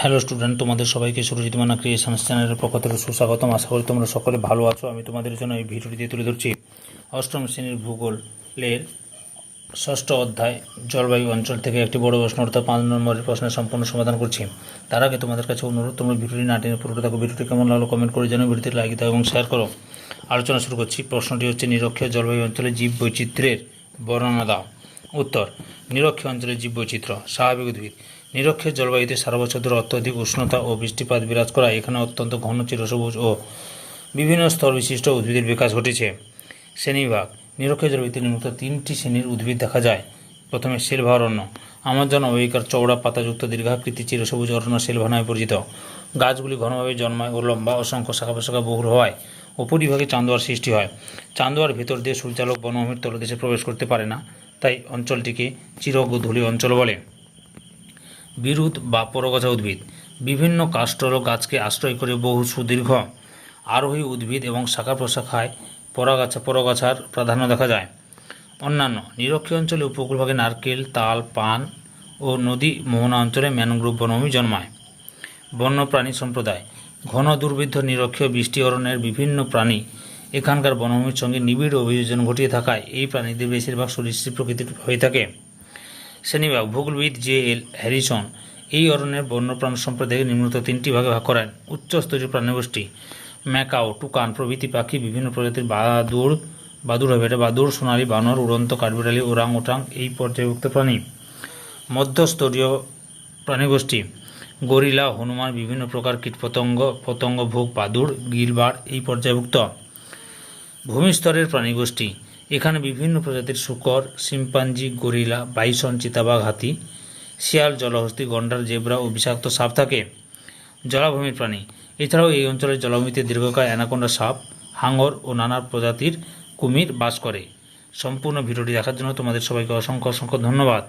Hello student তোমাদের সবাইকে সুরজিৎ মানা ক্রিয়েশনস চ্যানেলের পক্ষ থেকে সুস্বাগতম। আশা করি তোমরা সকলে ভালো আছো। আমি তোমাদের জন্য এই ভিডিওটি তুলে ধরছি অষ্টম শ্রেণির ভূগোলের ষষ্ঠ অধ্যায়, জলবায়ু অঞ্চল থেকে একটি বড় প্রশ্ন, অর্থাৎ পাঁচ নম্বরের প্রশ্নের সম্পূর্ণ সমাধান করছি। তার আগে তোমাদের কাছে অনুরোধ, তোমরা ভিডিওটি না টেনে পুরোটা দেখো। ভিডিওটি কেমন লাগল কমেন্ট করে জানো ভিডিওটি লাইক দাও এবং শেয়ার করো। আলোচনা শুরু করছি। প্রশ্নটি হচ্ছে, নিরক্ষীয় জলবায়ু অঞ্চলে জীব বৈচিত্র্যের বর্ণনা দাও। উত্তর, নিরক্ষীয় অঞ্চলে জীব বৈচিত্র্য স্বাভাবিক উদ্ভিদ। নিরক্ষীয় জলবায়ুতে সারা বছর ধরে অত্যধিক উষ্ণতা ও বৃষ্টিপাত বিরাজ করা এখানে অত্যন্ত ঘন চিরসবুজ ও বিভিন্ন স্তর বিশিষ্ট উদ্ভিদের বিকাশ ঘটেছে। শ্রেণীবিভাগ নিরক্ষীয় জলবায়ুতে নিম্নত তিনটি শ্রেণির উদ্ভিদ দেখা যায়। প্রথমে সেলভা অরণ্য। আমাজন অবিকার চওড়া পাতাযুক্ত দীর্ঘাকৃতি চিরসবুজ অরণ্য সেলভা নামে পরিচিত। গাছগুলি ঘনভাবে জন্মায় ও লম্বা অসংখ্য শাখা প্রশাখা বহুল হওয়ায় উপরিভাগে চান্দোয়ার সৃষ্টি হয়। চান্দোয়ার ভেতর দিয়ে সূর্যালোক বনভূমির তলদেশে প্রবেশ করতে পারে না, তাই অঞ্চলটিকে চিরগোধূলি অঞ্চল বলে। বিরুদ বা পরগাছা উদ্ভিদ। বিভিন্ন কাষ্ঠল গাছকে আশ্রয় করে বহু সুদীর্ঘ আরোহী উদ্ভিদ এবং শাখা প্রশাখায় পরাগাছা পরগাছার প্রাধান্য দেখা যায়। অন্যান্য, নিরক্ষীয় অঞ্চলে উপকূলভাগে নারকেল, তাল, পান ও নদী মোহনা অঞ্চলে ম্যানগ্রোভ বনভূমি জন্মায়। বন্যপ্রাণী সম্প্রদায়, ঘন দুর্বিদ্ধ নিরক্ষীয় বৃষ্টি অরণ্যের বিভিন্ন প্রাণী এখানকার বনভূমির সঙ্গে নিবিড় অভিযোজন ঘটিয়ে থাকায় এই প্রাণীদের বেশিরভাগ সরীসৃপ প্রকৃতির হয়ে থাকে। শ্রেণীবিভাগ ভূগোলবিদ জে এল হ্যারিসন এই অরণ্যের বন্যপ্রাণ সম্প্রদায়কে নিম্নত তিনটি ভাগে ভাগ করেন। উচ্চস্তরীয় প্রাণীগোষ্ঠী, ম্যাকাও, টুকান প্রভৃতি পাখি, বিভিন্ন প্রজাতির বাদুড় বাদুড় হবে এটা, বাদুড়, সোনালী, বানর, উড়ন্ত, কাঠবিড়ালি ওরাং ওটাং এই পর্যায়ভুক্ত প্রাণী। মধ্যস্তরীয় প্রাণীগোষ্ঠী, গরিলা, হনুমান, বিভিন্ন প্রকার কীটপতঙ্গ, পতঙ্গ, ভোগ, বাদুড় গিলবার এই পর্যায়ভুক্ত। ভূমিস্তরের প্রাণীগোষ্ঠী এখানে বিভিন্ন প্রজাতির শুকর, শিম্পাঞ্জি, গরিলা, বাইসন, চিতাবাঘ, হাতি, শিয়াল, জলহস্তি, গন্ডার, জেব্রা ও বিষাক্ত সাপ থাকে। জলাভূমির প্রাণী। এছাড়াও এই অঞ্চলের জলাভূমিতে দীর্ঘকায় অ্যানাকোন্ডা সাপ, হাঙ্গর ও নানা প্রজাতির কুমির বাস করে। সম্পূর্ণ ভিডিওটি দেখার জন্য তোমাদের সবাইকে অসংখ্য অসংখ্য ধন্যবাদ।